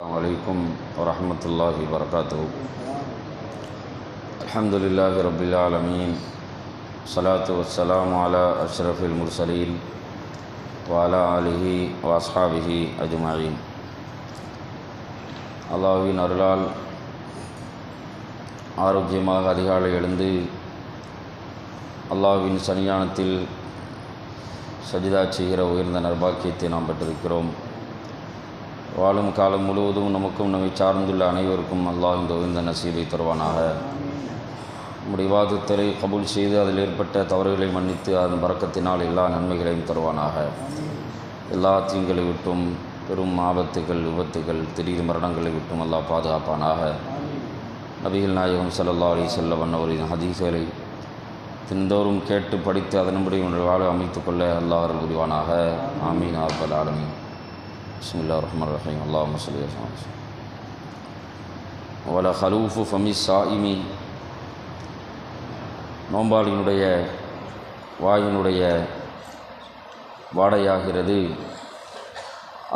வலைக்கும் வரமத்துல்லாஹி வரகாத்து அலமதுல்லாஹி ரபில் ஆலமீன் சலாத்து வசலாம் அலா அஷ்ரஃபில் முர்சலீன் வாலா அலிஹி வாஸ்ஹாபிஹி அஜுமாயின் அல்லாவின் அருளால் ஆரோக்கியமாக அதிகாலை எழுந்து அல்லாவின் சனியானத்தில் சஜிதா செய்கிற உயர்ந்த நர்பாக்கியத்தை நாம் பெற்றிருக்கிறோம். வாழும் காலம் முழுவதும் நமக்கும் நம்மை சார்ந்துள்ள அனைவருக்கும் அல்லாஹ் இந்த உயர்ந்த நசீபை தருவானாக. நம்முடைய வாதத்தை கபூல் செய்து அதில் ஏற்பட்ட தவறுகளை மன்னித்து அதன் பறக்கத்தினால் எல்லா நன்மைகளையும் தருவானாக. எல்லா தீங்களை விட்டும் பெரும் ஆபத்துகள் விபத்துகள் திடீர் மரணங்களை விட்டும் அல்லாஹ் பாதுகாப்பானாக. நபிகள் நாயகம் சல்லா அலி செல்லவன் அவரின் ஹதீஸ்களை தினந்தோறும் கேட்டு படித்து அதன்படி உங்கள் வாழ அமைத்துக்கொள்ள அல்லாஹ் புரிவானாக. ஆமீன். ஆபல் بسم الله الرحمن الرحيم اللهم அல்லாஹ் وسلم வல خلوف فمي சாயிமி நோம்பாளியினுடைய வாயினுடைய வாடையாகிறது.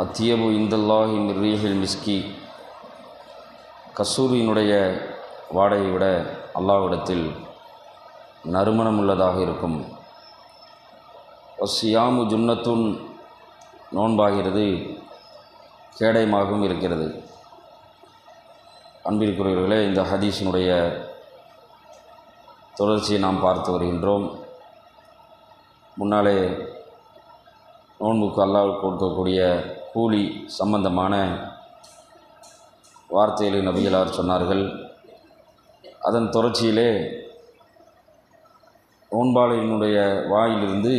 அத்தியபு இந்தல்லாஹி மிர்ரீஹில் மிஸ்கி. கஸ்தூரியினுடைய வாடையை விட அல்லாவிடத்தில் நறுமணம் உள்ளதாக இருக்கும் ஒசியாமு ஜுன்னத்துன் நோன்பாகிறது. கேடயமாகவும் இருக்கிறது. அன்பிற்குரியவர்களே இந்த ஹதீஸினுடைய தொடர்ச்சியை நாம் பார்த்து வருகின்றோம். முன்னாலே நோன்புக்கு அல்லாஹ் கொடுக்கக்கூடிய கூலி சம்பந்தமான வார்த்தையில் நபிகளார் சொன்னார்கள். அதன் தொடர்ச்சியிலே நோன்பாளையினுடைய வாயிலிருந்து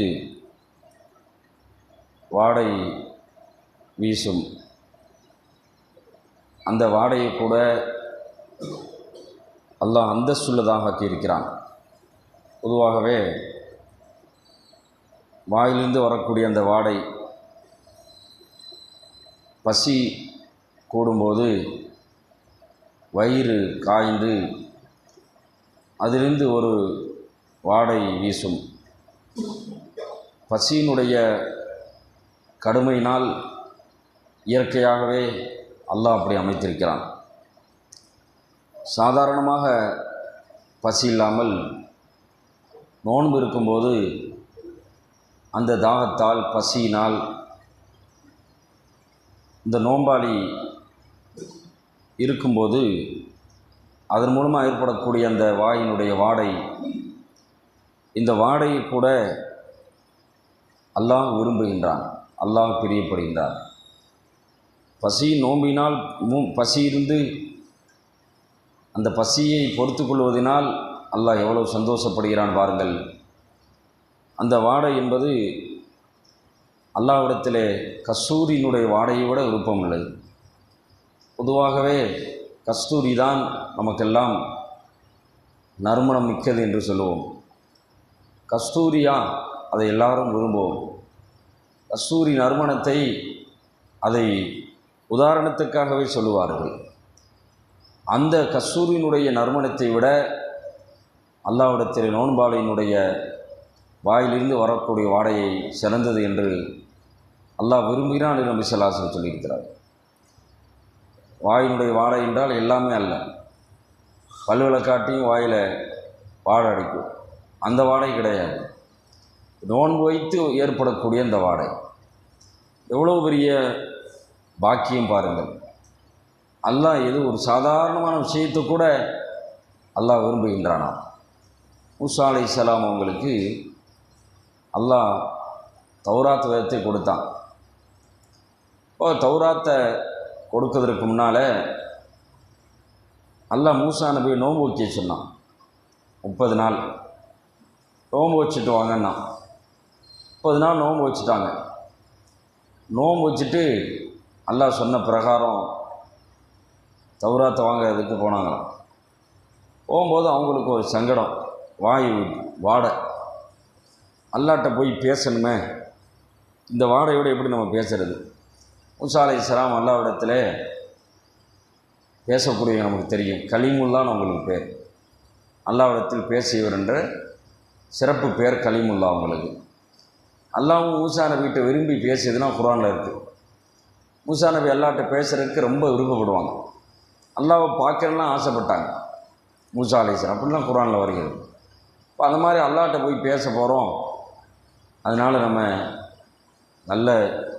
வாடை வீசும் அந்த வாடையை கூட அல்லாஹ் அந்தஸ்துள்ளதாக ஆக்கியிருக்கிறான் பொதுவாகவே வாயிலிருந்து வரக்கூடிய அந்த வாடை பசி கூடும்போது வயிறு காய்ந்து அதிலிருந்து ஒரு வாடை வீசும். பசியினுடைய கடுமையினால் இயற்கையாகவே அல்லாஹ் அப்படி அமைத்திருக்கிறான். சாதாரணமாக பசி இல்லாமல் நோன்பு இருக்கும்போது அந்த தாகத்தால் பசியினால் இந்த நோம்பாளி இருக்கும்போது அதன் மூலமாக ஏற்படக்கூடிய அந்த வாயினுடைய வாடை இந்த வாடையை கூட அல்லாஹ் விரும்புகின்றான். அல்லாஹ் பிரியப்படுகின்றான். பசி நோம்பினால் மூ பசி இருந்து அந்த பசியை பொறுத்து கொள்வதனால் அல்லாஹ் எவ்வளவு சந்தோஷப்படுகிறான் பாருங்கள். அந்த வாடை என்பது அல்லாவிடத்திலே கஸ்தூரியினுடைய வாடையை விட விருப்பம் உள்ளது பொதுவாகவே கஸ்தூரி தான் நமக்கெல்லாம் நறுமணம் மிக்கது என்று சொல்லுவோம். கஸ்தூரியா? அதை எல்லாரும் விரும்புவோம். கஸ்தூரி நறுமணத்தை அதை உதாரணத்துக்காகவே சொல்லுவார்கள். அந்த கஸ்தூரியினுடைய நறுமணத்தை விட அல்லாவிடத்தில் நோன்பாளையினுடைய வாயிலிருந்து வரக்கூடிய வாடையை சிறந்தது என்று அல்லாஹ் விரும்புகிறான் என்று நபி சொல்லியிருக்கிறார். வாயினுடைய வாடை என்றால் எல்லாமே அல்ல. பல்விளக்காட்டியும் வாயில் வாடை அடிக்கும். அந்த வாடை கிடையாது. நோன்பு வைத்து ஏற்படக்கூடிய அந்த வாடை. எவ்வளோ பெரிய பாக்கியம் பாருங்கள். அல்லாஹ் எது ஒரு சாதாரணமான விஷயத்தை கூட அல்லாஹ் விரும்புகின்றானா மூசா அலை இஸ்லாம் அவங்களுக்கு அல்லாஹ் தௌராத் வேதத்தை கொடுத்தான். இப்போ தௌராத்தை கொடுக்கறதுக்கு முன்னால் அல்லாஹ் மூசா நபியை நோன்பு வைக்க சொன்னான். முப்பது நாள். நோன்பு வச்சுட்டு வாங்கன்னா முப்பது நாள் நோன்பு வச்சுட்டாங்க. நோன்பு வச்சுட்டு அல்லாஹ் சொன்ன பிரகாரம் தௌராத்தை வாங்கிறதுக்கு போனாங்களாம். போகும்போது அவங்களுக்கு ஒரு சங்கடம் வாய் வாடை. அல்லாட்ட போய் பேசணுமே. இந்த வாடையோடு எப்படி நம்ம பேசுறது? முசாலை சலாம் அல்லாவிடத்தில் பேசக்கூடிய நமக்கு தெரியும். கலிமுல்லான்னு அவங்களுக்கு பேர். அல்லாவிடத்தில் பேசியவர் என்ற சிறப்பு பேர் கலிமுல்லா அவங்களுக்கு. அல்லாவும் மூசா நபிகிட்ட விரும்பி பேசியதுன்னா குரானில் இருக்குது மூசா நபி அல்லாட்ட பேசுகிறதுக்கு ரொம்ப விருப்பப்படுவாங்க. அல்லாவை பார்க்கறலாம் ஆசைப்பட்டாங்க. மூசா அலிஸ்லாம் அப்படிலாம் குரானில் வருகிறது. இப்போ அந்த மாதிரி அல்லாட்ட போய் பேச போகிறோம் அதனால் நம்ம நல்ல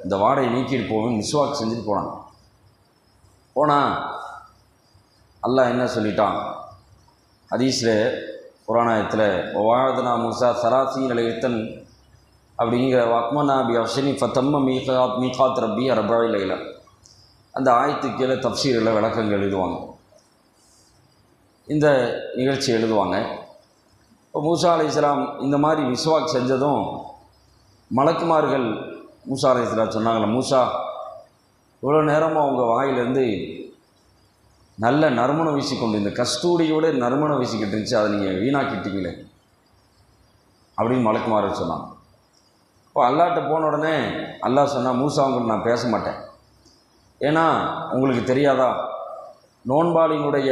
இந்த வாடையை நீக்கிட்டு போவோம் மிஸ்வாக் செஞ்சுட்டு போனாங்க. போனால் அல்லாஹ் என்ன சொல்லிட்டான்? ஹதீஸில் புராணத்தில் வாழ்தனா மூசா சராசி நிலையத்தன் அப்படிங்கிற வக்மனா பி அஷனி ஃபத்தம்ம மீகா மீகாத் ரப்பி அரபாய் லைலா. அந்த ஆயத்து கீழே தப்சீரில் விளக்கங்கள் எழுதுவாங்க. இந்த நிகழ்ச்சி எழுதுவாங்க. இப்போ மூசா அலி இஸ்லாம் இந்த மாதிரி விஸ்வாக் செஞ்சதும் மலக்குமார்கள் மூசா அலி இஸ்லாம் சொன்னாங்களே மூசா இவ்வளோ நேரமாக உங்கள் வாயிலேருந்து நல்ல நறுமணம் வீசிக்கொண்டு இந்த கஸ்தூரியோட நறுமணம் வீசிக்கிட்டு இருந்துச்சு அதை நீங்கள் வீணாக்கிட்டீங்களே? அப்படின்னு மலக்குமார்கள் சொன்னாங்க இப்போ அல்லாட்ட போன உடனே அல்லாஹ் சொன்னால் மூசா நான் பேச மாட்டேன். ஏன்னா உங்களுக்கு தெரியாதா? நோன்பாளினுடைய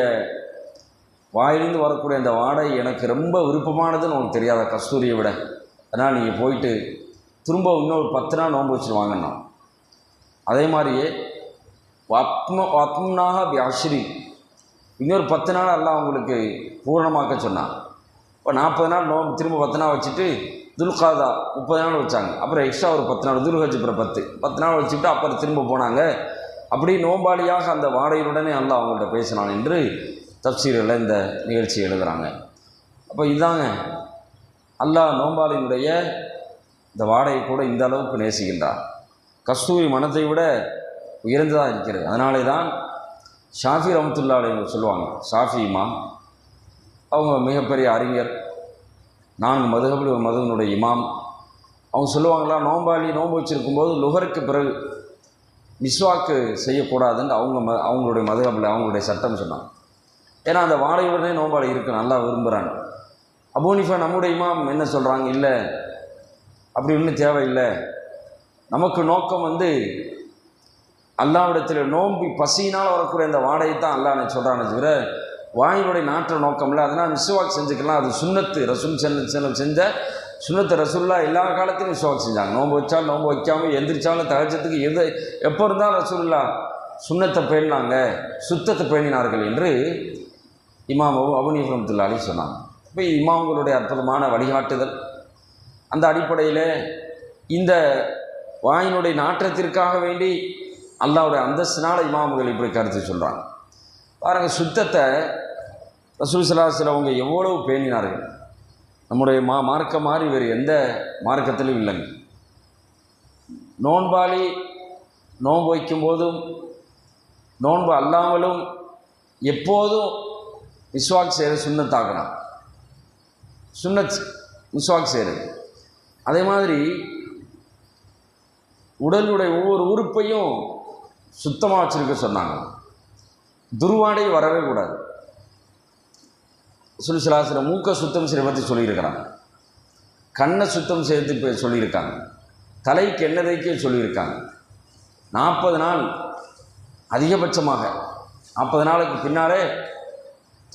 வாயிலிருந்து வரக்கூடிய அந்த வாடை எனக்கு ரொம்ப விருப்பமானதுன்னு உங்களுக்கு தெரியாதா கஸ்தூரியை விட? அதனால் நீங்கள் போயிட்டு திரும்ப இன்னொரு பத்து நாள் நோன்பு வச்சுருவாங்கண்ணா அதே மாதிரியே வத்ம வத்மனாக பியாஷ்ரி இன்னொரு பத்து நாள் எல்லாம் அவங்களுக்கு பூரணமாக்க சொன்னான். இப்போ நாற்பது நாள் நோன்பு திரும்ப பத்து நாள் வச்சுட்டு துல்காதா முப்பது நாள் வச்சாங்க. அப்புறம் எக்ஸ்ட்ரா ஒரு பத்து நாள் துல்ஹஜ் அப்புறம் பத்து. பத்து நாள் வச்சுக்கிட்டு அப்புறம் திரும்ப போனாங்க. அப்படி நோம்பாளியாக அந்த வாடையுடனே அல்ல அவங்கள்ட்ட பேசினான் என்று தப்சீரில் இந்த நிகழ்ச்சி எழுதுகிறாங்க அப்போ இதாங்க. அல்லாஹ் நோம்பாளியினுடைய இந்த வாடையை கூட இந்த அளவுக்கு நேசிக்கின்றார் கஸ்தூரி மனத்தை விட உயர்ந்ததாக இருக்கிறது. அதனாலே தான் ஷாஃபி ரமத்துல்லாலே சொல்லுவாங்க ஷாஃபி இமாம் அவங்க மிகப்பெரிய அறிஞர் நான்கு மதுகபில் ஒரு மதுகனுடைய இமாம். அவங்க சொல்லுவாங்களா நோம்பாளி நோன்பு வச்சுருக்கும்போது லுகருக்கு பிறகு மிஸ்வாக்கு செய்யக்கூடாதுன்னு அவங்க ம அவங்களுடைய மதுகபில் அவங்களுடைய சட்டம் சொன்னாங்க. ஏன்னா அந்த வாழையுடனே நோம்பாளி இருக்கு நல்லா விரும்புகிறாங்க அபூனிஃபா நம்முடைய இமாம் என்ன சொல்கிறாங்க இல்லை அப்படி ஒன்றும் தேவையில்லை. நமக்கு நோக்கம் வந்து அல்லாவிடத்தில் நோம்பி பசியினால் வரக்கூடிய அந்த வாடையை தான் அல்லான்னு சொல்கிறான்னு தவிர வாயினுடைய நாற்ற நோக்கம் இல்லை அதனால் மிஸ்வாக் செஞ்சுக்கலாம். அது சுண்ணத்து. ரசூல் செல்லம் செஞ்ச சுண்ணத்து ரசூல்லா எல்லா காலத்திலும் மிஸ்வாக் செஞ்சாங்க. நோன்பு வச்சாலும் நோன்பு வைக்காமல் எந்திரிச்சாலும் தகச்சத்துக்கு எது எப்போ இருந்தால் ரசூல்லா சுண்ணத்தை பேணினாங்க. சுத்தத்தை பேணினார்கள் என்று இமாம் அவனி ரஹமத்துல்லாலி சொன்னாங்க. இப்போ இமாம்களுடைய அற்புதமான வழிகாட்டுதல். அந்த அடிப்படையில் இந்த வாயினுடைய நாற்றத்திற்காக வேண்டி அல்லாவுடைய அந்தஸ்தினால் இமாமுகள் இப்படி கருத்து சொல்கிறாங்க பாருங்கள் சுத்தத்தை ரசூல் சலாஹில் அவங்க எவ்வளவு பேணினார்கள். நம்முடைய மா மார்க்க மாதிரி வேறு எந்த மார்க்கத்திலும் இல்லைங்க. நோன்பாளி நோன்பு வைக்கும்போதும் நோன்பு அல்லாமலும் எப்போதும் மிஸ்வாக் செய்கிற சுண்ணத்தாகணும் சுண்ணத் மிஸ்வாக் செய்கிறது அதே மாதிரி உடலுடைய ஒவ்வொரு உறுப்பையும் சுத்தமாக வச்சுருக்க சொன்னாங்க. துருவாடை வரவே கூடாது. சுல்சிலாசில் மூக்கை சுத்தம் செய்ய பற்றி சொல்லியிருக்கிறாங்க. கண்ணை சுத்தம் செய்து இப்போ சொல்லியிருக்காங்க. தலைக்கு எண்ணெய் தேய்க்க சொல்லியிருக்காங்க. நாற்பது நாள் அதிகபட்சமாக நாற்பது நாளுக்கு பின்னாலே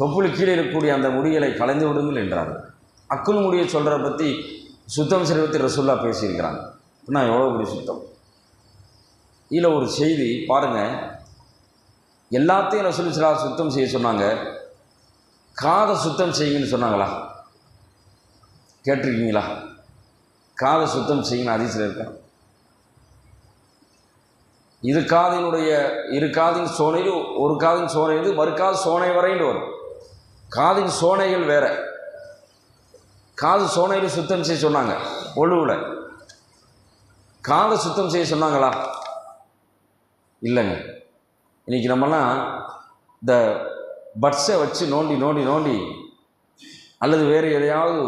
தொப்புள் கீழே இருக்கக்கூடிய அந்த முடிகளை கலைந்து விடுங்கள் என்றார்கள் அக்குள் முடியை சொல்கிறத பற்றி சுத்தம் செய்ய பற்றி ரசுல்லா பேசியிருக்கிறாங்க. நான் எவ்வளோ பெரிய சுத்தம்? இதில் ஒரு செய்தி பாருங்கள் எல்லாத்தையும் ரசூல் சிலா சுத்தம் செய்ய சொன்னாங்க. காதை சுத்தம் செய்யுங்கன்னு சொன்னாங்களா? கேட்டிருக்கீங்களா? காதை சுத்தம் செய்யுங்கன்னு அதிசயில் இருக்கா? இரு காதினுடைய இரு காதின் சோனையில் ஒரு காதின் சோனையிலிருந்து மறுக்காது சோனை வரைன்னு வரும். காதின் சோனைகள் வேற. காது சோனையில் சுத்தம் செய்ய சொன்னாங்க ஒழுவில். காதை சுத்தம் செய்ய சொன்னாங்களா? இல்லைங்க. இன்றைக்கி நம்மலாம் இந்த பட்ஸை வச்சு நோண்டி நோண்டி நோண்டி அல்லது வேறு எதையாவது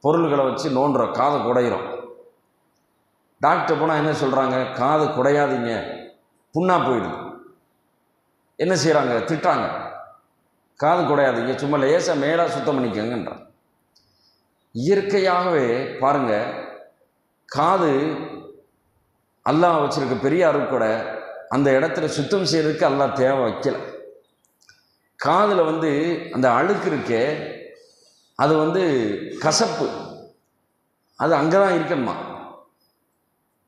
பொருள்களை வச்சு நோண்டுறோம் காதை குடையிறோம். டாக்டர் போனால் என்ன சொல்கிறாங்க காது குடையாதீங்க. புண்ணா போயிடுது. என்ன செய்கிறாங்க திட்டாங்க காது குடையாதீங்க. சும்மா லேசாக மேலாக சுத்தம் பண்ணிக்கோங்கன்றான் இயற்கையாகவே பாருங்கள் காது அல்லாஹ் வச்சுருக்க பெரிய அருட்கொடை அந்த இடத்துல சுத்தம் செய்கிறதுக்கு எல்லாம் தேவை வைக்கல. காதில் வந்து அந்த அழுக்கு இருக்கே அது வந்து கசப்பு. அது அங்கே தான் இருக்கணுமா?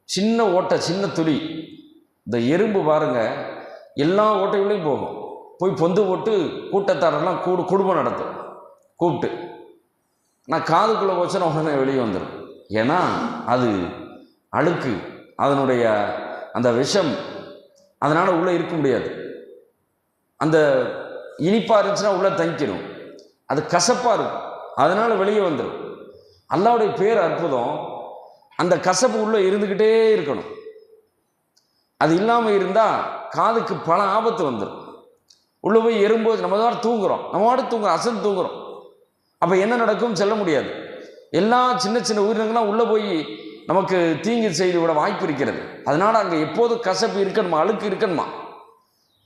சின்ன ஓட்டை சின்ன துளி. இந்த எறும்பு பாருங்க எல்லா ஓட்டைகளையும் போகும். போய் பொந்து போட்டு கூட்டத்தாரெல்லாம் கூடு குடும்பம் நடத்தும். கூப்பிட்டு. நான் காதுக்குள்ளே போச்சுன்னா உடனே வெளியே வந்துடும் ஏன்னா அது அழுக்கு. அதனுடைய அந்த விஷம் அதனால் உள்ளே இருக்க முடியாது. அந்த இனிப்பாக இருந்துச்சுன்னா உள்ளே தங்கிடும் அது கசப்பாக இருக்கும். அதனால் வெளியே வந்துடும் அல்லாவுடைய பேர் அற்புதம். அந்த கசப்பு உள்ளே இருந்துக்கிட்டே இருக்கணும். அது இல்லாமல் இருந்தால் காதுக்கு பல ஆபத்து வந்துடும் உள்ளே போய் எறும்போது நம்ம தான் தூங்குறோம். நம்ம வாடு தூங்குறோம். அசல் தூங்குறோம். அப்போ என்ன நடக்கும்? சொல்ல முடியாது. எல்லா சின்ன சின்ன உயிரினங்கள்லாம் உள்ளே போய் நமக்கு தீங்கு செய்துவிட வாய்ப்பு இருக்கிறது. அதனால் அங்கே எப்போதும் கசப்பு இருக்கணுமா அழுக்கு இருக்கணுமா?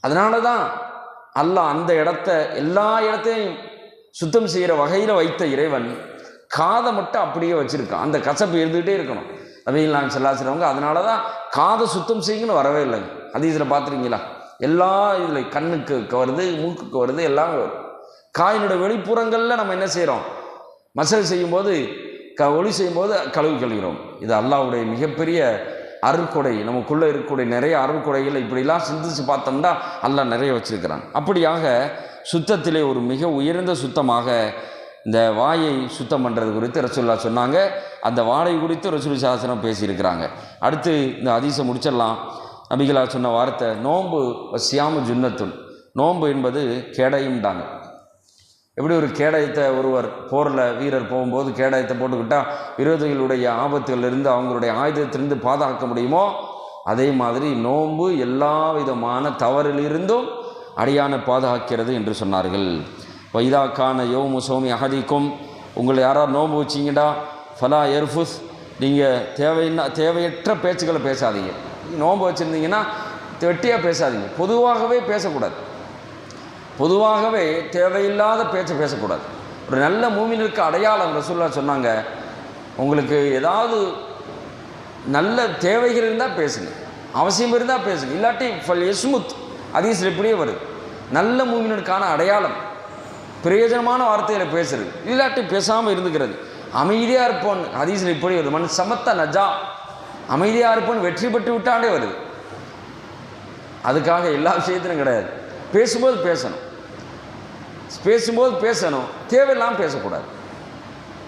அதனால தான் அல்லாஹ் அந்த இடத்த எல்லா இடத்தையும் சுத்தம் செய்கிற வகையில் வைத்த இறைவன் காதை மட்டும் அப்படியே வச்சுருக்கான். அந்த கசப்பு இருந்துகிட்டே இருக்கணும். நபிகள் நான் செல்லாசிறவங்க அதனால தான் காதை சுத்தம் செய்யுங்கன்னு வரவே இல்லைங்க. அது இதில் பார்த்துருக்கீங்களா? எல்லா இதில் கண்ணுக்கு வருது மூக்குக்கு வருது எல்லாமே வரும் காயினுடைய வெளிப்புறங்களில் நம்ம என்ன செய்கிறோம் மசல் செய்யும்போது க ஒளி செய்யும்போது கழுவி கழுகிறோம் இது அல்லாவுடைய மிகப்பெரிய அருள்கொடை. நமக்குள்ளே இருக்கக்கூடிய நிறைய அருள்கொடைகள் இப்படிலாம் சிந்திச்சு பார்த்தோம்னா அல்லாஹ் நிறைய வச்சுருக்கிறான். அப்படியாக சுத்தத்திலே ஒரு மிக உயர்ந்த சுத்தமாக இந்த வாயை சுத்தம் பண்ணுறது குறித்து ரசூல்லா சொன்னாங்க. அந்த வாடை குறித்து ரசூல் சாசனம் பேசியிருக்கிறாங்க. அடுத்து இந்த அதிசை முடிச்சிடலாம். நபிகளா சொன்ன வார்த்தை நோன்பு சியாமு ஜுன்னத்துன். நோன்பு என்பது கேடையும்டாங்க எப்படி ஒரு கேடயத்தை ஒருவர் போரில் வீரர் போகும்போது கேடயத்தை போட்டுக்கிட்டால் விரோதிகளுடைய ஆபத்துகளிலிருந்து அவங்களுடைய ஆயுதத்திலிருந்து பாதுகாக்க முடியுமோ? அதே மாதிரி நோன்பு எல்லா விதமான தவறிலிருந்தும் அடியான பாதுகாக்கிறது என்று சொன்னார்கள். வைதாக்கான யோமு சோமி அகதிக்கும் உங்களை யாராவது நோன்பு வச்சிங்கடா? ஃபலா எர்ஃபுஸ். நீங்கள் தேவைன்னா தேவையற்ற பேச்சுக்களை பேசாதீங்க. நோன்பு வச்சுருந்தீங்கன்னா வெட்டியாக பேசாதீங்க. பொதுவாகவே பேசக்கூடாது. பொதுவாகவே தேவையில்லாத பேச்சை பேசக்கூடாது. ஒரு நல்ல மூமினுக்கு அடையாளம் ரசூல்லா சொன்னாங்க உங்களுக்கு ஏதாவது நல்ல தேவைகள் இருந்தால் பேசுங்க அவசியம் இருந்தால் பேசுங்க இல்லாட்டி ஃபல் எஸ்முத் அதீசில் இப்படியே வருது. நல்ல மூமினுக்கான அடையாளம் பிரயோஜனமான வார்த்தையில் பேசுறது இல்லாட்டி பேசாமல் இருந்துக்கிறது. அமைதியாக இருப்போன் ஹதீஸில் இப்படி வருது. மண் சமத்த நஜா அமைதியாக இருப்போன் வெற்றி பெற்று விட்டாண்டே வருது. அதுக்காக எல்லா விஷயத்திலும் கிடையாது. பேசும்போது பேசணும். பேசும்போது பேசணும். தேவையில்லாமல் பேசக்கூடாது.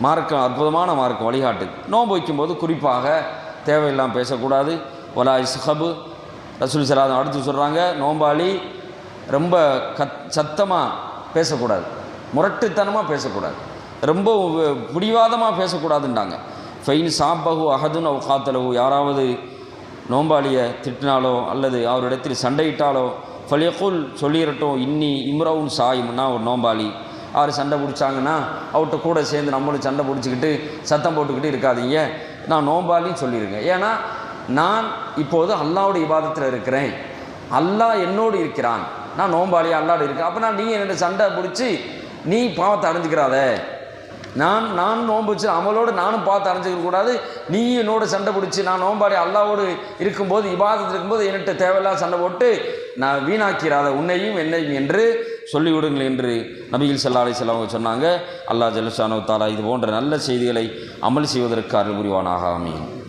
மார்க்கம் அற்புதமான மார்க்கம் வழிகாட்டு. நோன்பு வைக்கும்போது குறிப்பாக தேவையில்லாமல் பேசக்கூடாது. ஒலா இஸ்ஹபு. ரசூல் சலாதம் அடுத்து சொல்கிறாங்க நோம்பாளி ரொம்ப கத் சத்தமாக பேசக்கூடாது. முரட்டுத்தனமாக பேசக்கூடாது. ரொம்ப பிடிவாதமாக பேசக்கூடாதுன்றாங்க. ஃபைன் சாப்பகு அகதுன் அவ் காத்தலகு யாராவது நோம்பாளியை திட்டினாலோ அல்லது அவரிடத்தில் சண்டையிட்டாலோ ஃபலியகுல் சொல்லிடட்டும் இன்னி இம்ரவுன் சாயும்னா ஒரு நோம்பாளி. அவர் சண்டை பிடிச்சாங்கன்னா அவர்கிட்ட கூட சேர்ந்து நம்மளும் சண்டை பிடிச்சிக்கிட்டு சத்தம் போட்டுக்கிட்டு இருக்காதீங்க. நான் நோம்பாளின்னு சொல்லிடுங்க ஏன்னா நான் இப்போது அல்லாவுடைய விவாதத்தில் இருக்கிறேன். அல்லாஹ் என்னோடு இருக்கிறான். நான் நோம்பாளி அல்லாடு இருக்கேன். அப்போ நான் நீ என்னோட சண்டை பிடிச்சி நீ பாவத்தை அடைஞ்சிக்கிறாத. நான் நான் நோன்பு வச்சு அமலோடு நானும் பார்த்து அடைஞ்சிக்க கூடாது. நீ என்னோட சண்டை பிடிச்சி நான் நோம்பாடி அல்லாவோடு இருக்கும்போது இபாதத்தில் இருக்கும்போது என்கிட்ட தேவையில்லாத சண்டை போட்டு நான் வீணாக்கிறாத உன்னையும் என்னையும் என்று சொல்லிவிடுங்கள் என்று நபிகள் சல்லா அலி அவங்க சொன்னாங்க. அல்லாஹ் ஜலுசானோ தாலா இது போன்ற நல்ல செய்திகளை அமல் செய்வதற்கு அருள் புரிவானாக. அமையும்